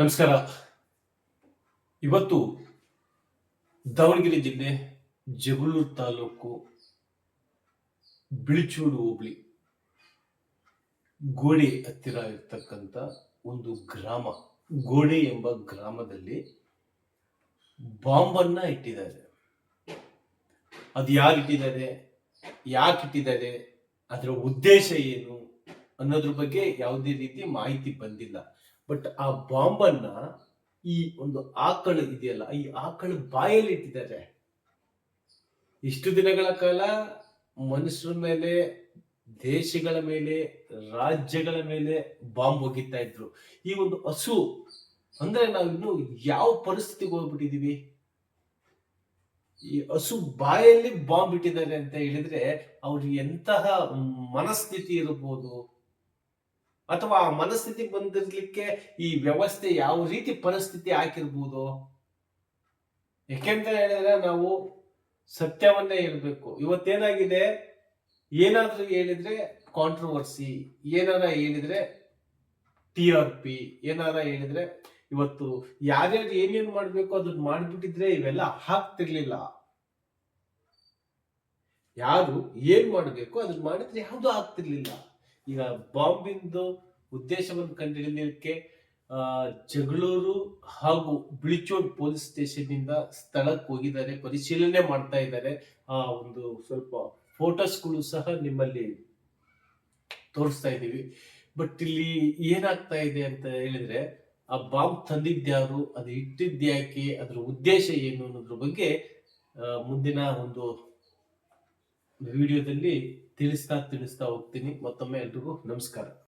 ನಮಸ್ಕಾರ. ಇವತ್ತು ದಾವಣಗೆರೆ ಜಿಲ್ಲೆ ಜಗಳೂರು ತಾಲೂಕು ಬಿಳಿಚೂಡು ಹೋಬಳಿ ಗೋಡೆ ಹತ್ತಿರ ಇರ್ತಕ್ಕಂಥ ಒಂದು ಗ್ರಾಮ, ಗೋಡೆ ಎಂಬ ಗ್ರಾಮದಲ್ಲಿ ಬಾಂಬನ್ನ ಇಟ್ಟಿದ್ದಾರೆ. ಅದು ಯಾರು ಇಟ್ಟಿದ್ದಾರೆ ಯಾಕೆ ಇಟ್ಟಿದ್ದಾರೆ ಅದರ ಉದ್ದೇಶ ಏನು? ಅನ್ನೋದ್ರ ಬಗ್ಗೆ ಯಾವುದೇ ರೀತಿ ಮಾಹಿತಿ ಬಂದಿಲ್ಲ. ಬಟ್ ಆ ಬಾಂಬನ್ನ ಈ ಒಂದು ಆಕಳು ಇದೆಯಲ್ಲ, ಈ ಆಕಳು ಬಾಯಲ್ಲಿ ಇಟ್ಟಿದ್ದಾರೆ. ಇಷ್ಟು ದಿನಗಳ ಕಾಲ ಮನುಷ್ಯರ ಮೇಲೆ, ದೇಶಗಳ ಮೇಲೆ, ರಾಜ್ಯಗಳ ಮೇಲೆ ಬಾಂಬ್ ಒಗಿತಾ ಇದ್ರು. ಈ ಒಂದು ಹಸು, ಅಂದ್ರೆ ನಾವಿನ್ನು ಯಾವ ಪರಿಸ್ಥಿತಿಗೆ ಹೋಗ್ಬಿಟ್ಟಿದೀವಿ? ಈ ಹಸು ಬಾಯಲ್ಲಿ ಬಾಂಬ್ ಇಟ್ಟಿದ್ದಾರೆ ಅಂತ ಹೇಳಿದ್ರೆ ಅವ್ರಿಗೆ ಎಂತಹ ಮನಸ್ಥಿತಿ ಇರಬಹುದು ಅಥವಾ ಆ ಮನಸ್ಥಿತಿ ಬಂದಿರ್ಲಿಕ್ಕೆ ಈ ವ್ಯವಸ್ಥೆ ಯಾವ ರೀತಿ ಪರಿಸ್ಥಿತಿ ಹಾಕಿರ್ಬೋದು ಯಾಕೆಂತ ಹೇಳಿದ್ರೆ ನಾವು ಸತ್ಯವನ್ನೇ ಹೇಳ್ಬೇಕು. ಇವತ್ತೇನಾಗಿದೆ? ಏನಾದ್ರೂ ಹೇಳಿದ್ರೆ ಕಾಂಟ್ರವರ್ಸಿ ಏನಾರ ಹೇಳಿದ್ರೆ ಟಿ ಆರ್ ಪಿ ಏನಾರ ಹೇಳಿದ್ರೆ ಇವತ್ತು ಯಾರ್ಯಾರು ಏನೇನು ಮಾಡ್ಬೇಕು ಅದನ್ನ ಮಾಡ್ಬಿಟ್ಟಿದ್ರೆ ಇವೆಲ್ಲ ಹಾಕ್ತಿರ್ಲಿಲ್ಲ ಯಾರು ಏನ್ ಮಾಡ್ಬೇಕು ಅದನ್ನ ಮಾಡಿದ್ರೆ ಯಾವ್ದು ಆಗ್ತಿರ್ಲಿಲ್ಲ. ಈಗ ಬಾಂಬಿಂದು ಉದ್ದೇಶವನ್ನು ಕಂಡುಹಿಡಿಯಲಿಕ್ಕೆ ಜಗಳೂರು ಹಾಗೂ ಬಿಳಿಚೋಡ್ ಪೊಲೀಸ್ ಸ್ಟೇಷನ್ ಇಂದ ಸ್ಥಳಕ್ಕೆ ಹೋಗಿದ್ದಾರೆ, ಪರಿಶೀಲನೆ ಮಾಡ್ತಾ ಇದ್ದಾರೆ. ಆ ಒಂದು ಸ್ವಲ್ಪ ಫೋಟೋಸ್ಗಳು ಸಹ ನಿಮ್ಮಲ್ಲಿ ತೋರಿಸ್ತಾ ಇದ್ದೀವಿ. ಬಟ್ ಇಲ್ಲಿ ಏನಾಗ್ತಾ ಇದೆ ಅಂತ ಹೇಳಿದ್ರೆ, ಆ ಬಾಂಬ್ ತಂದಿದ್ದ್ಯಾರು, ಅದು ಇಟ್ಟಿದ್ಯಾಕೆ ಅದ್ರ ಉದ್ದೇಶ ಏನು ಅನ್ನೋದ್ರ ಬಗ್ಗೆ ಮುಂದಿನ ಒಂದು ವಿಡಿಯೋದಲ್ಲಿ ತಿಳಿಸ್ತಾ ತಿಳಿಸ್ತಾ ಹೋಗ್ತೀನಿ. ಮತ್ತೊಮ್ಮೆ ಎಲ್ರಿಗೂ ನಮಸ್ಕಾರ.